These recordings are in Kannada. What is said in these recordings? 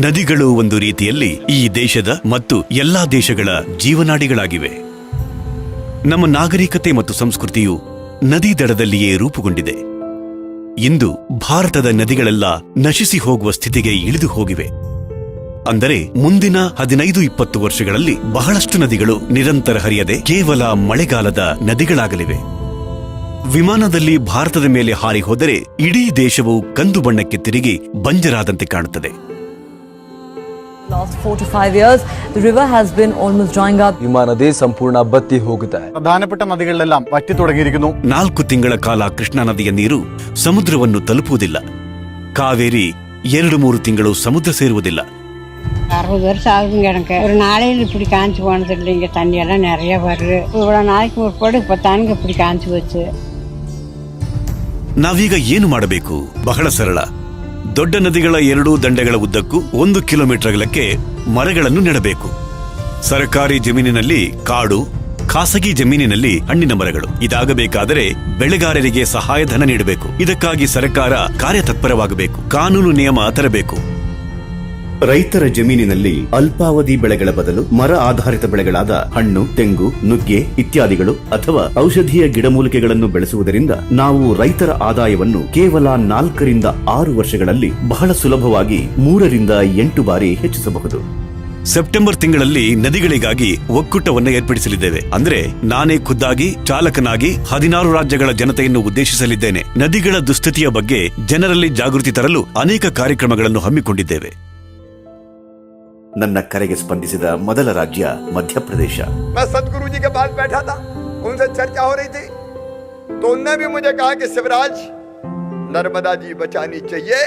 ನದಿಗಳು ಒಂದು ರೀತಿಯಲ್ಲಿ ಈ ದೇಶದ ಮತ್ತು ಎಲ್ಲಾ ದೇಶಗಳ ಜೀವನಾಡಿಗಳಾಗಿವೆ. ನಮ್ಮ ನಾಗರಿಕತೆ ಮತ್ತು ಸಂಸ್ಕೃತಿಯು ನದಿ ದಡದಲ್ಲಿಯೇ ರೂಪುಗೊಂಡಿದೆ. ಇಂದು ಭಾರತದ ನದಿಗಳೆಲ್ಲ ನಶಿಸಿ ಹೋಗುವ ಸ್ಥಿತಿಗೆ ಇಳಿದು ಹೋಗಿವೆ. ಅಂದರೆ ಮುಂದಿನ ಹದಿನೈದು ಇಪ್ಪತ್ತು ವರ್ಷಗಳಲ್ಲಿ ಬಹಳಷ್ಟು ನದಿಗಳು ನಿರಂತರ ಹರಿಯದೆ ಕೇವಲ ಮಳೆಗಾಲದ ನದಿಗಳಾಗಲಿವೆ. ವಿಮಾನದಲ್ಲಿ ಭಾರತದ ಮೇಲೆ ಹಾರಿ ಹೋದರೆ ಇಡೀ ದೇಶವು ಕಂದು ಬಣ್ಣಕ್ಕೆ ತಿರುಗಿ ಬಂಜರಾದಂತೆ ಕಾಣುತ್ತದೆ Last four to five years, the river has been almost drying up. Bima ನದಿ ಸಂಪೂರ್ಣ ಬತ್ತಿ ಹೋಗಿದೆ പ്രധാനപ്പെട്ട നദികളിലെല്ലാം വറ്റി തുടങ്ങിയിരിക്കുന്നു ನಾಲ್ಕು ತಿಂಗಳ ಕಾಲ ಕೃಷ್ಣಾ ನದಿಯ ನೀರು ಸಮುದ್ರವನ್ನು ತಲುಪುವುದಿಲ್ಲ ಕಾವೇರಿ ಎರಡು ಮೂರು ತಿಂಗಳು ಸಮುದ್ರ ಸೇರುವುದಿಲ್ಲ அறுபது வருஷம் ஆகுதுங்க எனக்கு ஒரு நாளையில் இப்படி காஞ்சி போனது இல்லைங்க தண்ணி எல்லாம் நிறைய வருது இவ்வளோ நாளைக்கு முற்படு இப்போ தானுங்க இப்படி காஞ்சி போச்சு ನಾವೀಗ ಏನು ಮಾಡಬೇಕು ಬಹಳ ಸರಳ ದೊಡ್ಡ ನದಿಗಳ ಎರಡೂ ದಂಡೆಗಳ ಉದ್ದಕ್ಕೂ ಒಂದು ಕಿಲೋಮೀಟರ್ ಅಗಲಕ್ಕೆ ಮರಗಳನ್ನು ನೆಡಬೇಕು ಸರ್ಕಾರಿ ಜಮೀನಿನಲ್ಲಿ ಕಾಡು ಖಾಸಗಿ ಜಮೀನಿನಲ್ಲಿ ಹಣ್ಣಿನ ಮರಗಳು ಇದಾಗಬೇಕಾದರೆ ಬೆಳೆಗಾರರಿಗೆ ಸಹಾಯಧನ ನೀಡಬೇಕು ಇದಕ್ಕಾಗಿ ಸರ್ಕಾರ ಕಾರ್ಯತತ್ಪರವಾಗಬೇಕು ಕಾನೂನು ನಿಯಮ ತರಬೇಕು ರೈತರ ಜಮೀನಿನಲ್ಲಿ ಅಲ್ಪಾವಧಿ ಬೆಳೆಗಳ ಬದಲು ಮರ ಆಧಾರಿತ ಬೆಳೆಗಳಾದ ಹಣ್ಣು, ತೆಂಗು, ನುಗ್ಗೆ ಇತ್ಯಾದಿಗಳು ಅಥವಾ ಔಷಧೀಯ ಗಿಡಮೂಲಿಕೆಗಳನ್ನು ಬೆಳೆಸುವುದರಿಂದ ನಾವು ರೈತರ ಆದಾಯವನ್ನು ಕೇವಲ ನಾಲ್ಕರಿಂದ ಆರು ವರ್ಷಗಳಲ್ಲಿ ಬಹಳ ಸುಲಭವಾಗಿ ಮೂರರಿಂದ ಎಂಟು ಬಾರಿ ಹೆಚ್ಚಿಸಬಹುದು. ಸೆಪ್ಟೆಂಬರ್ ತಿಂಗಳಲ್ಲಿ ನದಿಗಳಿಗಾಗಿ ಒಕ್ಕೂಟವನ್ನು ಏರ್ಪಡಿಸಲಿದ್ದೇವೆ. ಅಂದ್ರೆ ನಾನೇ ಖುದ್ದಾಗಿ, ಚಾಲಕನಾಗಿ ಹದಿನಾರು ರಾಜ್ಯಗಳ ಜನತೆಯನ್ನು ಉದ್ದೇಶಿಸಲಿದ್ದೇನೆ. ನದಿಗಳ ದುಸ್ಥಿತಿಯ ಬಗ್ಗೆ ಜನರಲ್ಲಿ ಜಾಗೃತಿ ತರಲು ಅನೇಕ ಕಾರ್ಯಕ್ರಮಗಳನ್ನು ಹಮ್ಮಿಕೊಂಡಿದ್ದೇವೆ. ನನ್ನ ಕರೆಗೆ ಸ್ಪಂದಿಸಿದ ಮೊದಲ ರಾಜ್ಯ ಮಧ್ಯಪ್ರದೇಶ मैं सदगुरु जी के पास बैठा था उनसे चर्चा हो रही थी तो उनने भी मुझे कहा कि शिवराज नर्मदा जी बचानी चाहिए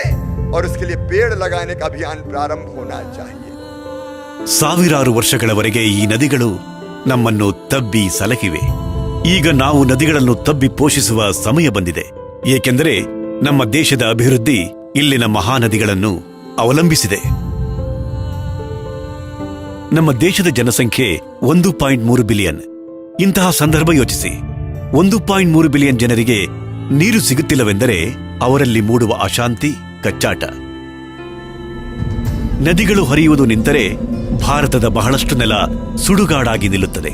और उसके लिए पेड़ लगाने का अभियान प्रारंभ होना चाहिए ಸಾವಿರಾರು ವರ್ಷಗಳವರೆಗೆ ಈ ನದಿಗಳು ನಮ್ಮನ್ನು ತಬ್ಬಿ ಸಲಹಿವೆ ಈಗ ನಾವು ನದಿಗಳನ್ನು ತಬ್ಬಿ ಪೋಷಿಸುವ ಸಮಯ ಬಂದಿದೆ ಏಕೆಂದರೆ ನಮ್ಮ ದೇಶದ ಅಭಿವೃದ್ಧಿ ಇಲ್ಲಿನ ಮಹಾನದಿಗಳನ್ನು ಅವಲಂಬಿಸಿದೆ ನಮ್ಮ ದೇಶದ ಜನಸಂಖ್ಯೆ ಒಂದು ಪಾಯಿಂಟ್ ಮೂರು ಬಿಲಿಯನ್. ಇಂತಹ ಸಂದರ್ಭ ಯೋಚಿಸಿ. ಒಂದು ಪಾಯಿಂಟ್ ಮೂರು ಬಿಲಿಯನ್ ಜನರಿಗೆ ನೀರು ಸಿಗುತ್ತಿಲ್ಲವೆಂದರೆ ಅವರಲ್ಲಿ ಮೂಡುವ ಅಶಾಂತಿ, ಕಚ್ಚಾಟ. ನದಿಗಳು ಹರಿಯುವುದು ನಿಂತರೆ ಭಾರತದ ಬಹಳಷ್ಟು ನೆಲ ಸುಡುಗಾಡಾಗಿ ನಿಲ್ಲುತ್ತದೆ.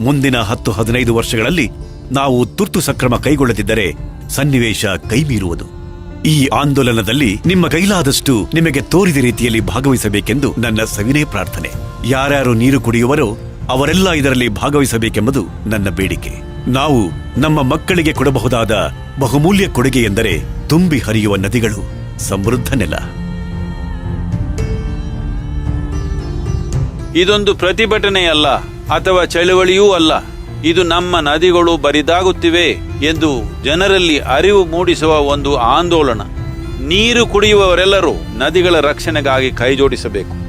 ಮುಂದಿನ ಹತ್ತು, ಹದಿನೈದು ವರ್ಷಗಳಲ್ಲಿ ನಾವು ತುರ್ತು ಸಕ್ರಮ ಕೈಗೊಳ್ಳದಿದ್ದರೆ ಸನ್ನಿವೇಶ ಕೈಮೀರುವುದು. ಈ ಆಂದೋಲನದಲ್ಲಿ ನಿಮ್ಮ ಕೈಲಾದಷ್ಟು ನಿಮಗೆ ತೋರಿದ ರೀತಿಯಲ್ಲಿ ಭಾಗವಹಿಸಬೇಕೆಂದು ನನ್ನ ಸವಿನಯ ಪ್ರಾರ್ಥನೆ. ಯಾರ್ಯಾರು ನೀರು ಕುಡಿಯುವರೋ ಅವರೆಲ್ಲ ಇದರಲ್ಲಿ ಭಾಗವಹಿಸಬೇಕೆಂಬುದು ನನ್ನ ಬೇಡಿಕೆ. ನಾವು ನಮ್ಮ ಮಕ್ಕಳಿಗೆ ಕೊಡಬಹುದಾದ ಬಹುಮೂಲ್ಯ ಕೊಡುಗೆ ಎಂದರೆ ತುಂಬಿ ಹರಿಯುವ ನದಿಗಳು, ಸಮೃದ್ಧ ನೆಲ. ಇದೊಂದು ಪ್ರತಿಭಟನೆಯಲ್ಲ ಅಥವಾ ಚಳುವಳಿಯೂ ಅಲ್ಲ. ಇದು ನಮ್ಮ ನದಿಗಳು ಬರಿದಾಗುತ್ತಿವೆ ಎಂದು ಜನರಲ್ಲಿ ಅರಿವು ಮೂಡಿಸುವ ಒಂದು ಆಂದೋಲನ. ನೀರು ಕುಡಿಯುವವರೆಲ್ಲರೂ ನದಿಗಳ ರಕ್ಷಣೆಗಾಗಿ ಕೈಜೋಡಿಸಬೇಕು.